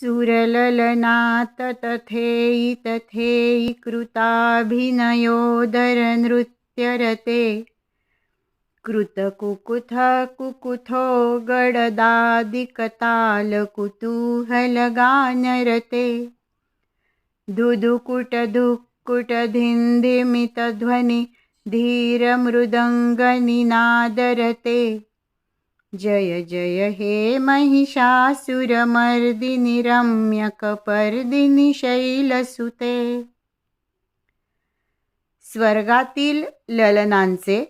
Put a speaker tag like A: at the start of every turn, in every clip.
A: सुरललनात तथेयि तथेयि कृताभिनयोदरनृत्यरते कृतकुकुथ कुकुथो गडदादिकतालकुतूहलगानरते। धुधुकुटधुक्कुटधिन्धिमितध्वनि धीरमृदङ्गनिनादरते जय जय हे महिषासुरमर्दिनि रम्यकपर्दिनि शैलसुते. स्वर्गातील ललनांचे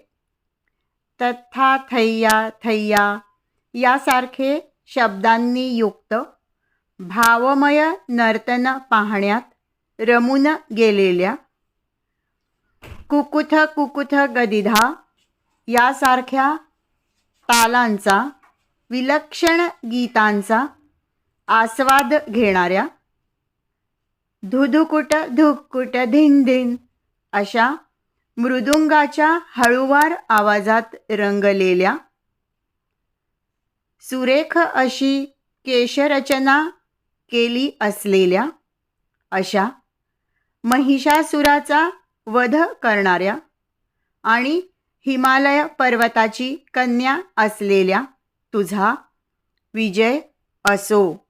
A: तथा थैया थैया यासारखे शब्दांनी युक्त भावमय नर्तन पाहण्यात रमून गेलेल्या कुकुथ कुकुथ गदिधा यासारख्या तालांचा विलक्षण गीतांचा आस्वाद घेणाऱ्या धुधुकुट धुककुट धिन धिन अशा मृदुंगाच्या हळूवार आवाजात रंगलेल्या सुरेख अशी केशरचना केली असलेल्या अशा महिषासुराचा वध करणाऱ्या आणि हिमालय पर्वताची कन्या असलेल्या तुझा विजय असो.